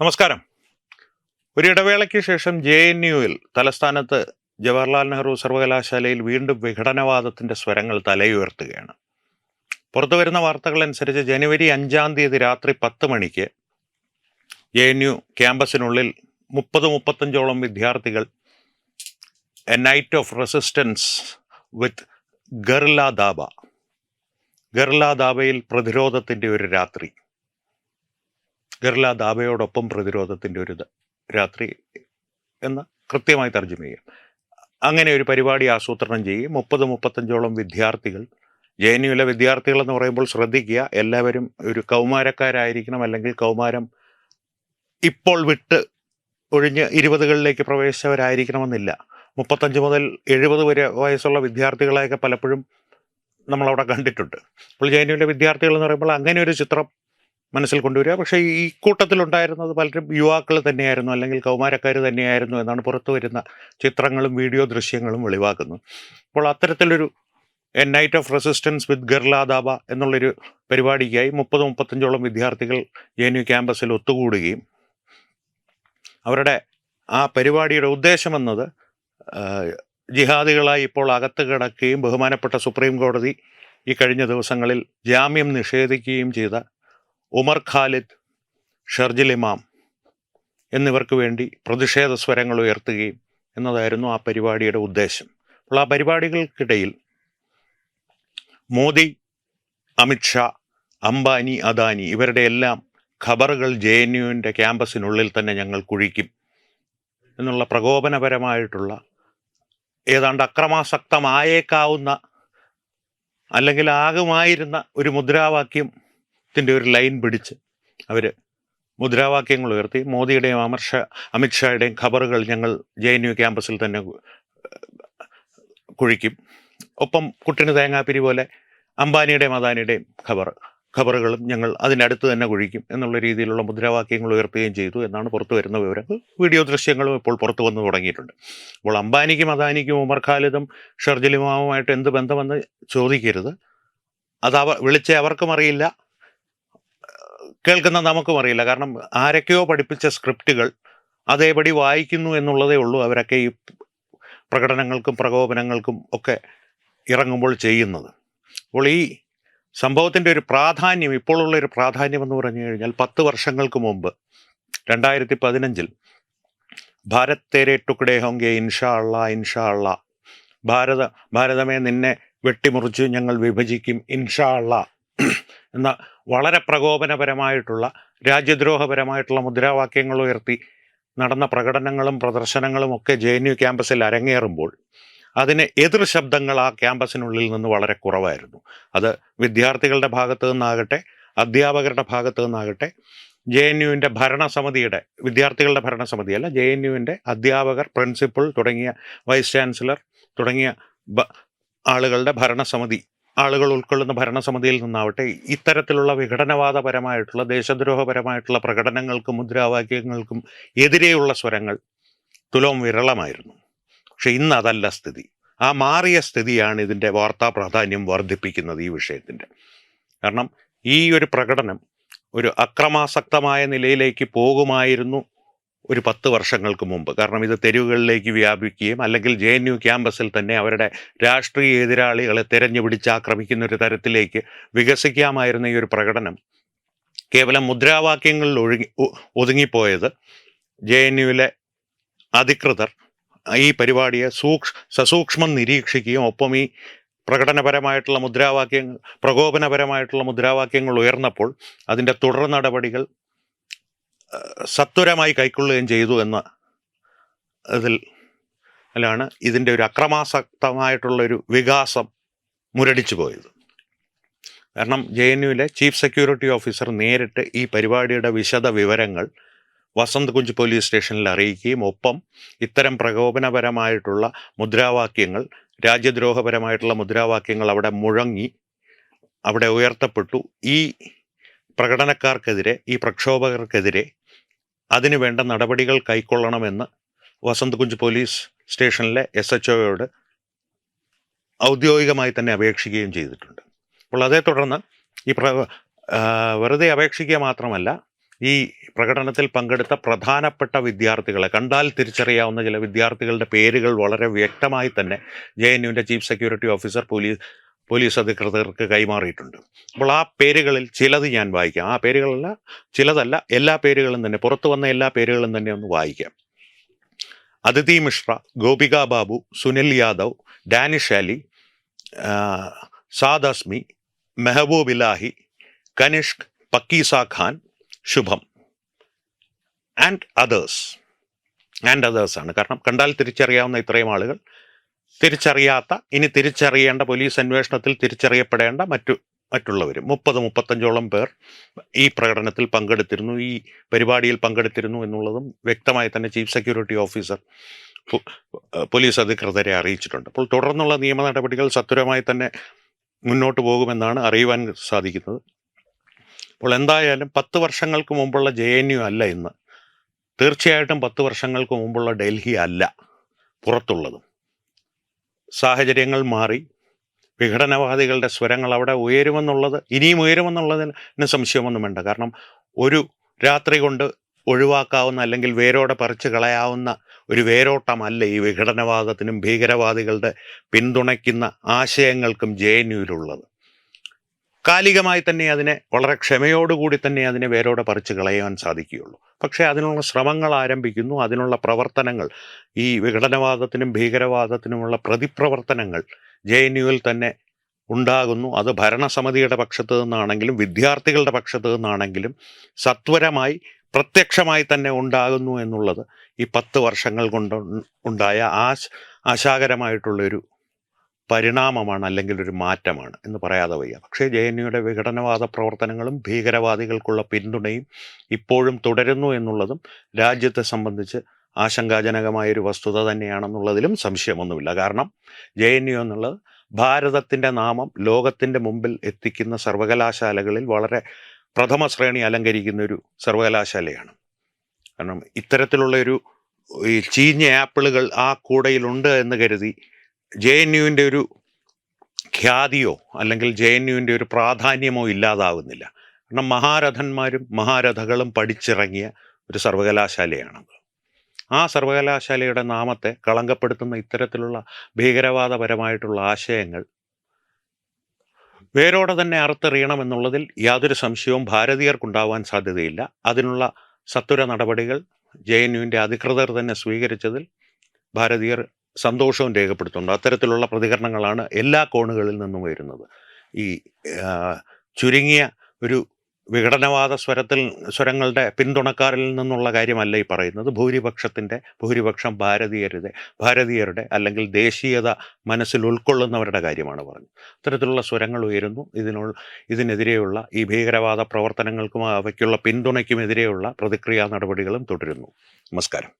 നമസ്കാരം. ഒരു ഇടവേളയ്ക്ക് ശേഷം ജെ എൻ യുവിൽ തലസ്ഥാനത്ത് ജവഹർലാൽ നെഹ്റു സർവകലാശാലയിൽ വീണ്ടും വിഘടനവാദത്തിന്റെ സ്വരങ്ങൾ തലയുയർത്തുകയാണ്. പുറത്തു വരുന്ന വാർത്തകൾ അനുസരിച്ച് ജനുവരി അഞ്ചാം തീയതി രാത്രി പത്ത് മണിക്ക് ജെ എൻ യു ക്യാമ്പസിനുള്ളിൽ മുപ്പത് മുപ്പത്തഞ്ചോളം വിദ്യാർത്ഥികൾ a night of resistance with Garla Dhaba Garla ദാബയിൽ പ്രതിരോധത്തിന്റെ ഒരു രാത്രി ഗർല ദാബയോടൊപ്പം പ്രതിരോധത്തിന്റെ ഒരു രാത്രി എന്ന് കൃത്യമായി തർജമ ചെയ്യാം. അങ്ങനെ ഒരു പരിപാടി ആസൂത്രണം ചെയ്യും. മുപ്പത് മുപ്പത്തഞ്ചോളം വിദ്യാർത്ഥികൾ. ജെ എൻ യുവിലെ വിദ്യാർത്ഥികൾ എന്ന് പറയുമ്പോൾ ശ്രദ്ധിക്കുക എല്ലാവരും ഒരു കൗമാരക്കാരായിരിക്കണം അല്ലെങ്കിൽ കൗമാരം ഇപ്പോൾ വിട്ട് ഒഴിഞ്ഞ് ഇരുപതുകളിലേക്ക് പ്രവേശിച്ചവരായിരിക്കണമെന്നില്ല. മുപ്പത്തഞ്ച് മുതൽ എഴുപത് വരെ വയസ്സുള്ള വിദ്യാർത്ഥികളെയൊക്കെ പലപ്പോഴും നമ്മളവിടെ കണ്ടിട്ടുണ്ട്. അപ്പോൾ ജെ എൻ യുവിലെ വിദ്യാർത്ഥികൾ എന്ന് പറയുമ്പോൾ അങ്ങനെ ഒരു ചിത്രം മനസ്സിൽ കൊണ്ടുവരിക. പക്ഷേ ഈ കൂട്ടത്തിലുണ്ടായിരുന്നത് പലരും യുവാക്കൾ തന്നെയായിരുന്നു അല്ലെങ്കിൽ കൗമാരക്കാർ തന്നെയായിരുന്നു എന്നാണ് പുറത്തു വരുന്ന ചിത്രങ്ങളും വീഡിയോ ദൃശ്യങ്ങളും വെളിവാക്കുന്നത്. അപ്പോൾ അത്തരത്തിലൊരു a night of resistance with ഗർലാദാബ എന്നുള്ളൊരു പരിപാടിക്കായി മുപ്പത് മുപ്പത്തഞ്ചോളം വിദ്യാർത്ഥികൾ ജെ എൻ യു ക്യാമ്പസിൽ ഒത്തുകൂടുകയും അവരുടെ ആ പരിപാടിയുടെ ഉദ്ദേശമെന്നത് ജിഹാദികളായി ഇപ്പോൾ അകത്ത് കിടക്കുകയും ബഹുമാനപ്പെട്ട സുപ്രീം കോടതി ഈ കഴിഞ്ഞ ദിവസങ്ങളിൽ ജാമ്യം നിഷേധിക്കുകയും ചെയ്ത ഉമർ ഖാലിദ് ഷർജിൽ ഇമാം എന്നിവർക്ക് വേണ്ടി പ്രതിഷേധ സ്വരങ്ങൾ ഉയർത്തുകയും എന്നതായിരുന്നു ആ പരിപാടിയുടെ ഉദ്ദേശം. അപ്പോൾ ആ പരിപാടികൾക്കിടയിൽ മോദി അമിത്ഷാ അംബാനി അദാനി ഇവരുടെ എല്ലാം ഖബറുകൾ ജെ എൻ യുവിന്റെ ക്യാമ്പസിനുള്ളിൽ തന്നെ ഞങ്ങൾ കുഴിക്കും എന്നുള്ള പ്രകോപനപരമായിട്ടുള്ള ഏതാണ്ട് അക്രമാസക്തമായേക്കാവുന്ന അല്ലെങ്കിൽ ആകുമായിരുന്ന ഒരു മുദ്രാവാക്യത്തിന്റെ ഒരു ലൈൻ പിടിച്ച് അവർ മുദ്രാവാക്യങ്ങൾ ഉയർത്തി. മോദിയുടെയും അമർഷ അമിത്ഷായുടെയും ഖബറുകൾ ഞങ്ങൾ ജെ എൻ യു ക്യാമ്പസിൽ തന്നെ കുഴിക്കും. ഒപ്പം കുട്ടിന് തേങ്ങാപ്പിരി പോലെ അംബാനിയുടെയും അദാനിയുടെയും ഖബർ ഖബറുകളും ഞങ്ങൾ അതിനടുത്ത് തന്നെ കുഴിക്കും എന്നുള്ള രീതിയിലുള്ള മുദ്രാവാക്യങ്ങൾ ഉയർത്തുകയും ചെയ്തു എന്നാണ് പുറത്തു വരുന്ന വിവരങ്ങൾ. വീഡിയോ ദൃശ്യങ്ങളും ഇപ്പോൾ പുറത്തു വന്നു തുടങ്ങിയിട്ടുണ്ട്. അപ്പോൾ അംബാനിക്കും അദാനിക്കും ഉമർ ഖാലിദും ഷർജലിമാവുമായിട്ട് എന്ത് ബന്ധമെന്ന് ചോദിക്കരുത്. അത് അവ വിളിച്ച അവർക്കും അറിയില്ല. കേൾക്കുന്ന നമുക്കും അറിയില്ല. കാരണം ആരൊക്കെയോ പഠിപ്പിച്ച സ്ക്രിപ്റ്റുകൾ അതേപടി വായിക്കുന്നു എന്നുള്ളതേ ഉള്ളൂ അവരൊക്കെ ഈ പ്രകടനങ്ങൾക്കും പ്രകോപനങ്ങൾക്കും ഒക്കെ ഇറങ്ങുമ്പോൾ ചെയ്യുന്നത്. അപ്പോൾ ഈ സംഭവത്തിന്റെ ഒരു പ്രാധാന്യം ഇപ്പോഴുള്ള ഒരു പ്രാധാന്യം എന്ന് പറഞ്ഞു കഴിഞ്ഞാൽ പത്ത് വർഷങ്ങൾക്ക് മുമ്പ് രണ്ടായിരത്തി പതിനഞ്ചിൽ ഭാരത് തേരെ ടുക്കടേ ഹോങ്കെ ഇൻഷാ അള്ളാ ഇൻഷാ അള്ളാ ഭാരത ഭാരതമേ നിന്നെ വെട്ടിമുറിച്ച് ഞങ്ങൾ വിഭജിക്കും ഇൻഷാ അള്ളാ എന്ന വളരെ പ്രകോപനപരമായിട്ടുള്ള രാജ്യദ്രോഹപരമായിട്ടുള്ള മുദ്രാവാക്യങ്ങൾ ഉയർത്തി നടന്ന പ്രകടനങ്ങളും പ്രദർശനങ്ങളും ഒക്കെ ജെ എൻ യു ക്യാമ്പസിൽ അരങ്ങേറുമ്പോൾ അതിന് എതിർ ശബ്ദങ്ങൾ ആ ക്യാമ്പസിനുള്ളിൽ നിന്ന് വളരെ കുറവായിരുന്നു. അത് വിദ്യാർത്ഥികളുടെ ഭാഗത്തു നിന്നാകട്ടെ അധ്യാപകരുടെ ഭാഗത്തു നിന്നാകട്ടെ ജെ എൻ യുവിന്റെ ഭരണസമിതിയുടെ വിദ്യാർത്ഥികളുടെ ഭരണസമിതിയല്ല ജെ എൻ യുവിന്റെ അധ്യാപകർ പ്രിൻസിപ്പൾ തുടങ്ങിയ വൈസ് ചാൻസലർ തുടങ്ങിയ ആളുകളുടെ ഭരണസമിതി ആളുകൾ ഉൾക്കൊള്ളുന്ന ഭരണസമിതിയിൽ നിന്നാവട്ടെ ഇത്തരത്തിലുള്ള വിഘടനവാദപരമായിട്ടുള്ള ദേശദ്രോഹപരമായിട്ടുള്ള പ്രകടനങ്ങൾക്കും മുദ്രാവാക്യങ്ങൾക്കും എതിരെയുള്ള സ്വരങ്ങൾ തുലോം വിരളമായിരുന്നു. പക്ഷെ ഇന്ന് അതല്ല സ്ഥിതി. ആ മാറിയ സ്ഥിതിയാണ് ഇതിന്റെ വാർത്താ പ്രാധാന്യം വർദ്ധിപ്പിക്കുന്നത് ഈ വിഷയത്തിന്റെ. കാരണം ഈ ഒരു പ്രകടനം ഒരു അക്രമാസക്തമായ നിലയിലേക്ക് പോകുമായിരുന്നു. ഒരു പത്ത് വർഷങ്ങൾക്ക് മുമ്പ്. കാരണം ഇത് തെരുവുകളിലേക്ക് വ്യാപിക്കുകയും അല്ലെങ്കിൽ ജെ എൻ യു ക്യാമ്പസിൽ തന്നെ അവരുടെ രാഷ്ട്രീയ എതിരാളികളെ തെരഞ്ഞുപിടിച്ച് ആക്രമിക്കുന്ന ഒരു തരത്തിലേക്ക് വികസിക്കാമായിരുന്ന ഈ ഒരു പ്രകടനം. കേവലം മുദ്രാവാക്യങ്ങളിൽ ഒഴുകി ഒതുങ്ങിപ്പോയത് ജെ എൻ യുവിലെ അധികൃതർ ഈ പരിപാടിയെ സൂക്ഷ് സസൂക്ഷ്മം നിരീക്ഷിക്കുകയും ഒപ്പം ഈ പ്രകടനപരമായിട്ടുള്ള മുദ്രാവാക്യങ്ങൾ പ്രകോപനപരമായിട്ടുള്ള മുദ്രാവാക്യങ്ങൾ ഉയർന്നപ്പോൾ അതിന്റെ തുടർ നടപടികൾ സത്വരമായി കൈക്കൊള്ളുകയും ചെയ്തു എന്ന ഇതിൽ അല്ലാണ് ഇതിന്റെ ഒരു അക്രമാസക്തമായിട്ടുള്ളൊരു വികാസം മുരടിച്ചു പോയത്. കാരണം ജെ എൻ യുവിലെ ചീഫ് സെക്യൂരിറ്റി ഓഫീസർ നേരിട്ട് ഈ പരിപാടിയുടെ വിശദ വിവരങ്ങൾ വസന്ത് കുഞ്ച് പോലീസ് സ്റ്റേഷനിൽ അറിയിക്കുകയും ഒപ്പം ഇത്തരം പ്രകോപനപരമായിട്ടുള്ള മുദ്രാവാക്യങ്ങൾ രാജ്യദ്രോഹപരമായിട്ടുള്ള മുദ്രാവാക്യങ്ങൾ അവിടെ മുഴങ്ങി അവിടെ ഉയർത്തപ്പെട്ടു. ഈ പ്രകടനക്കാർക്കെതിരെ ഈ പ്രക്ഷോഭകർക്കെതിരെ അതിനു വേണ്ട നടപടികൾ കൈക്കൊള്ളണമെന്ന് വസന്ത് കുഞ്ച് പോലീസ് സ്റ്റേഷനിലെ എസ് എച്ച് ഒയോട് ഔദ്യോഗികമായി തന്നെ അപേക്ഷിക്കുകയും ചെയ്തിട്ടുണ്ട്. അപ്പോൾ അതേ തുടർന്ന് ഈ പ്ര വെറുതെ അപേക്ഷിക്കുക മാത്രമല്ല ഈ പ്രകടനത്തിൽ പങ്കെടുത്ത പ്രധാനപ്പെട്ട വിദ്യാർത്ഥികളെ കണ്ടാൽ തിരിച്ചറിയാവുന്ന ചില വിദ്യാർത്ഥികളുടെ പേരുകൾ വളരെ വ്യക്തമായി തന്നെ J N യുവിന്റെ chief security officer police police അധികൃതർക്ക് കൈമാറിയിട്ടുണ്ട്. അപ്പോൾ ആ പേരുകളിൽ ചിലത് ഞാൻ വായിക്കാം. ആ പേരുകളല്ല ചിലതല്ല എല്ലാ പേരുകളും തന്നെ പുറത്തു വന്ന എല്ലാ പേരുകളും തന്നെ ഒന്ന് വായിക്കാം. Aditi Mishra Gopika Babu Sunil Yadav Danish Ali Saad Azmi Mehboob Elahi Kanishk Pakeeza Khan Shubham. And others and others ആണ്. കാരണം കണ്ടാൽ തിരിച്ചറിയാവുന്ന ഇത്രയും ആളുകൾ തിരിച്ചറിയാത്ത ഇനി തിരിച്ചറിയേണ്ട പോലീസ് അന്വേഷണത്തിൽ തിരിച്ചറിയപ്പെടേണ്ട മറ്റു മറ്റുള്ളവരും. മുപ്പത് മുപ്പത്തഞ്ചോളം പേർ ഈ പ്രകടനത്തിൽ പങ്കെടുത്തിരുന്നു ഈ പരിപാടിയിൽ പങ്കെടുത്തിരുന്നു എന്നുള്ളതും വ്യക്തമായി തന്നെ ചീഫ് സെക്യൂരിറ്റി ഓഫീസർ പോലീസ് അധികൃതരെ അറിയിച്ചിട്ടുണ്ട്. അപ്പോൾ തുടർന്നുള്ള നിയമ നടപടികൾ സത്വരമായി തന്നെ മുന്നോട്ട് പോകുമെന്നാണ് അറിയുവാൻ സാധിക്കുന്നത്. അപ്പോൾ എന്തായാലും പത്ത് വർഷങ്ങൾക്ക് മുമ്പുള്ള ജെ എൻ യു അല്ല ഇന്ന്. തീർച്ചയായിട്ടും പത്ത് വർഷങ്ങൾക്ക് മുമ്പുള്ള ഡൽഹി അല്ല പുറത്തുള്ളതും. സാഹചര്യങ്ങൾ മാറി. വിഘടനവാദികളുടെ സ്വരങ്ങൾ അവിടെ ഉയരുമെന്നുള്ളത് ഇനിയും ഉയരുമെന്നുള്ളതിന് സംശയമൊന്നും വേണ്ട. കാരണം ഒരു രാത്രി കൊണ്ട് ഒഴിവാക്കാവുന്ന അല്ലെങ്കിൽ വേരോടെ പറിച്ചു കളയാവുന്ന ഒരു വേരോട്ടമല്ല ഈ വിഘടനവാദത്തിനും ഭീകരവാദികളുടെ പിന്തുണയ്ക്കുന്ന ആശയങ്ങൾക്കും ജെ എൻ യുവിലുള്ളത്. കാലികമായി തന്നെ അതിനെ വളരെ ക്ഷമയോടുകൂടി തന്നെ അതിനെ വേരോടെ പറിച്ച് കളയാൻ സാധിക്കുകയുള്ളൂ. പക്ഷേ അതിനുള്ള ശ്രമങ്ങൾ ആരംഭിക്കുന്നു. അതിനുള്ള പ്രവർത്തനങ്ങൾ ഈ വിഘടനവാദത്തിനും ഭീകരവാദത്തിനുമുള്ള പ്രതിപ്രവർത്തനങ്ങൾ ജെ എൻ യുവിൽ തന്നെ ഉണ്ടാകുന്നു. അത് ഭരണസമിതിയുടെ പക്ഷത്തു നിന്നാണെങ്കിലും വിദ്യാർത്ഥികളുടെ പക്ഷത്തു നിന്നാണെങ്കിലും സത്വരമായി പ്രത്യക്ഷമായി തന്നെ ഉണ്ടാകുന്നു എന്നുള്ളത് ഈ പത്ത് വർഷങ്ങൾ കൊണ്ട് ഉണ്ടായ ആശ ആശാകരമായിട്ടുള്ളൊരു പരിണാമമാണ് അല്ലെങ്കിൽ ഒരു മാറ്റമാണ് എന്ന് പറയാതെ വയ്യ. പക്ഷേ ജെ എൻ യുയുടെ വിഘടനവാദ പ്രവർത്തനങ്ങളും ഭീകരവാദികൾക്കുള്ള പിന്തുണയും ഇപ്പോഴും തുടരുന്നു എന്നുള്ളതും രാജ്യത്തെ സംബന്ധിച്ച് ആശങ്കാജനകമായൊരു വസ്തുത തന്നെയാണെന്നുള്ളതിലും സംശയമൊന്നുമില്ല. കാരണം ജെ എൻ യു എന്നുള്ളത് ഭാരതത്തിന്റെ നാമം ലോകത്തിന്റെ മുമ്പിൽ എത്തിക്കുന്ന സർവകലാശാലകളിൽ വളരെ പ്രഥമ ശ്രേണി അലങ്കരിക്കുന്ന ഒരു സർവകലാശാലയാണ്. കാരണം ഇത്തരത്തിലുള്ള ഒരു ഈ ചീഞ്ഞ ആപ്പിളുകൾ ആ കൂടയിലുണ്ട് എന്ന് കരുതി ജെ എൻ യുവിന്റെ ഒരു ഖ്യാതിയോ അല്ലെങ്കിൽ ജെ എൻ യുവിന്റെ ഒരു പ്രാധാന്യമോ ഇല്ലാതാവുന്നില്ല. കാരണം മഹാരഥന്മാരും മഹാരഥകളും പഠിച്ചിറങ്ങിയ ഒരു സർവകലാശാലയാണത് ആ സർവകലാശാലയുടെ നാമത്തെ കളങ്കപ്പെടുത്തുന്ന ഇത്തരത്തിലുള്ള ഭീകരവാദപരമായിട്ടുള്ള ആശയങ്ങൾ വേരോടെ തന്നെ അറുത്തെറിയണമെന്നുള്ളതിൽ യാതൊരു സംശയവും ഭാരതീയർക്കുണ്ടാവാൻ സാധ്യതയില്ല. അതിനുള്ള സത്വര നടപടികൾ ജെ എൻ യുവിന്റെ അധികൃതർ തന്നെ സ്വീകരിച്ചതിൽ ഭാരതീയർ സന്തോഷവും രേഖപ്പെടുത്തുന്നുണ്ട്. അത്തരത്തിലുള്ള പ്രതികരണങ്ങളാണ് എല്ലാ കോണുകളിൽ നിന്നും വരുന്നത്. ഈ ചുരുങ്ങിയ ഒരു വിഘടനവാദ സ്വരത്തിൽ സ്വരങ്ങളുടെ പിന്തുണക്കാരിൽ നിന്നുള്ള കാര്യമല്ല ഈ പറയുന്നത്. ഭൂരിപക്ഷത്തിന്റെ ഭൂരിപക്ഷം ഭാരതീയരുടെ ഭാരതീയരുടെ അല്ലെങ്കിൽ ദേശീയത മനസ്സിൽ ഉൾക്കൊള്ളുന്നവരുടെ കാര്യമാണ് പറഞ്ഞത്. അത്തരത്തിലുള്ള സ്വരങ്ങൾ ഉയരുന്നു. ഇതിനുള്ള ഇതിനെതിരെയുള്ള ഈ ഭീകരവാദ പ്രവർത്തനങ്ങൾക്കും അവയ്ക്കുള്ള പിന്തുണയ്ക്കുമെതിരെയുള്ള പ്രതിക്രിയാ നടപടികളും തുടരുന്നു. നമസ്കാരം.